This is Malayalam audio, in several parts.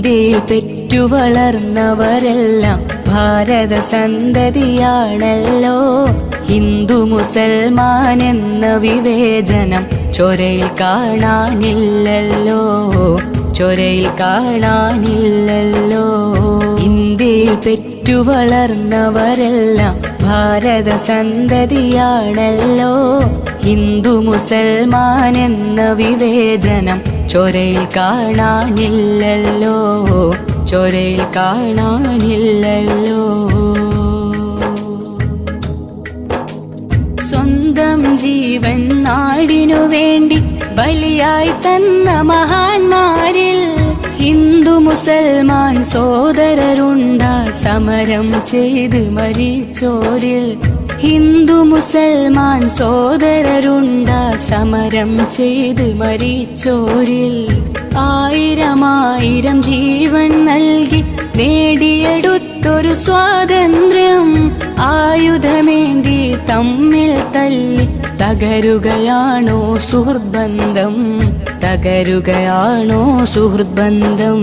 ഇന്ത്യയിൽ പെറ്റു വളർന്നവരെല്ലാം ഭാരത സന്തതിയാണല്ലോ ഹിന്ദു മുസൽമാൻ എന്ന വിവേചനം ചൊരയിൽ കാണാനില്ലല്ലോ. ചൊരയിൽ കാണാനില്ലല്ലോ. ഇന്ത്യയിൽ പെറ്റു വളർന്നവരെല്ലാം ഭാരത സന്തതിയാണല്ലോ ഹിന്ദു മുസൽമാൻ എന്ന വിവേചനം ചൊരയിൽ കാണാനില്ലല്ലോ ചൊരയിൽ കാണാനില്ലല്ലോ. സ്വന്തം ജീവൻ നാടിനു വേണ്ടി ബലിയായി തന്ന മഹാന്മാരിൽ ഹിന്ദു മുസൽമാൻ സോദരരുണ്ട സമരം ചെയ്ത് മരിച്ചോരിൽ ഹിന്ദു മുസൽമാൻ സോദരരുണ്ടാ സമരം ചെയ്ത് മരിച്ചോരിൽ ആയിരമായിരം ജീവൻ നൽകി നേടിയെടുത്തൊരു സ്വാതന്ത്ര്യം ആയുധമേന്തി തമ്മിൽ തല്ലി തകരുകയാണോ സുഹൃദ്ബന്ധം തകരുകയാണോ സുഹൃദ്ബന്ധം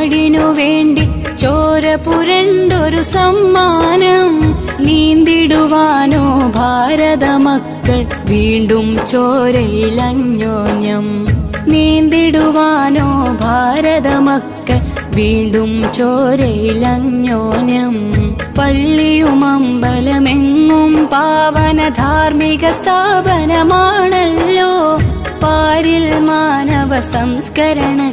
നാടിനു വേണ്ടി ചോര പുരണ്ടൊരു സമ്മാനം നീന്തിടുവാനോ ഭാരത മക്കൾ വീണ്ടും ചോരയിലഞ്ഞോഞ്ഞം. നീന്തിടുവാനോ ഭാരത മക്കൾ വീണ്ടും ചോരയിലഞ്ഞോഞ്ഞം. പള്ളിയും അമ്പലമെങ്ങും പാവന ധാർമ്മിക സ്ഥാപനമാണല്ലോ. പാരിൽ മാനവ സംസ്കരണത്തിൽ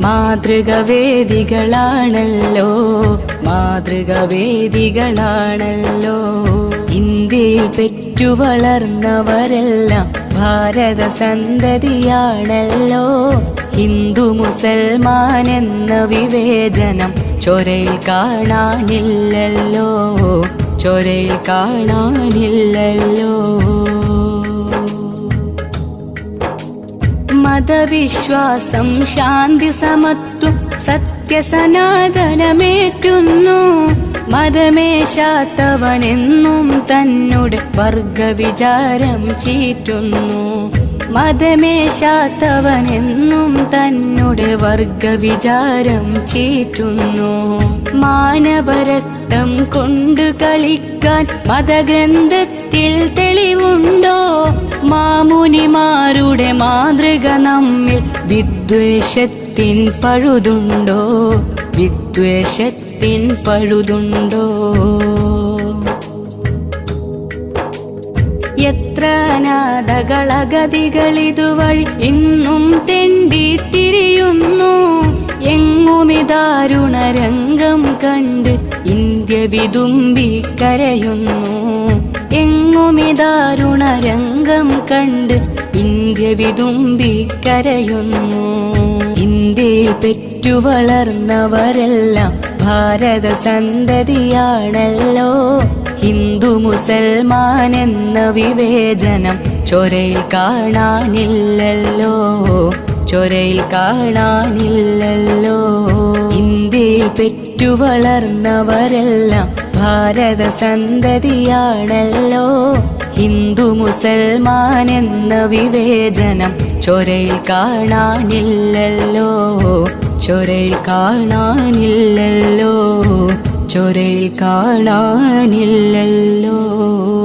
മാതൃക വേദികളാണല്ലോ മാതൃക വേദികളാണല്ലോ ഇന്ത്യയിൽ പെറ്റു വളർന്നവരെല്ലാം ഭാരത സന്തതിയാണല്ലോ ഹിന്ദു മുസൽമാൻ എന്ന വിവേചനം ചൊരയിൽ കാണാനില്ലല്ലോ. ചൊരയിൽ കാണാനില്ലല്ലോ. മതവിശ്വാസം ശാന്തി സമത്വം സത്യസനാതനമേറ്റുന്നു. മതമേശാത്തവനെന്നും തന്നോട് വർഗവിചാരം ചീറ്റുന്നു. മതമേശാത്തവനെന്നും തന്നോട് വർഗവിചാരം ചീറ്റുന്നു. മാനവരക്തം കൊണ്ട് കളിക്കാൻ മതഗ്രന്ഥത്തിൽ തെളിവുണ്ടോ? മാമുനിമാരുടെ മാതൃക നമ്മിൽ വിദ്വേഷത്തിൻ പഴുതുണ്ടോ? വിദ്വേഷത്തിൻ പഴുതുണ്ടോ? എത്ര അനാഥകളഗതികളിതുവഴി ഇന്നും തെണ്ടി തിരിയുന്നു. എങ്ങുമിതാരുണരംഗം കണ്ട് ഇന്ത്യ വിതുമ്പി കരയുന്നു. എങ്ങുമിതാരുണരംഗം കണ്ട് ഇന്ത്യ വിതുമ്പി കരയുന്നു. ഇന്ത്യയിൽ പെറ്റു വളർന്നവരെല്ലാം ഭാരത സന്തതിയാണല്ലോ. ഹിന്ദു മുസൽമാൻ എന്ന വിവേചനം ചൊരയിൽ കാണാനില്ലല്ലോ. ചൊരയിൽ കാണാനില്ലല്ലോ. ഇന്ത്യയിൽ പെറ്റു വളർന്നവരെല്ലാം ഭാരത സന്തതിയാണല്ലോ. ഹിന്ദു മുസൽമാൻ എന്ന വിവേചനം ചൊരയിൽ കാണാനില്ലല്ലോ. ചൊരയിൽ കാണാനില്ലല്ലോ. ചൊരയിൽ കാണാനില്ലല്ലോ.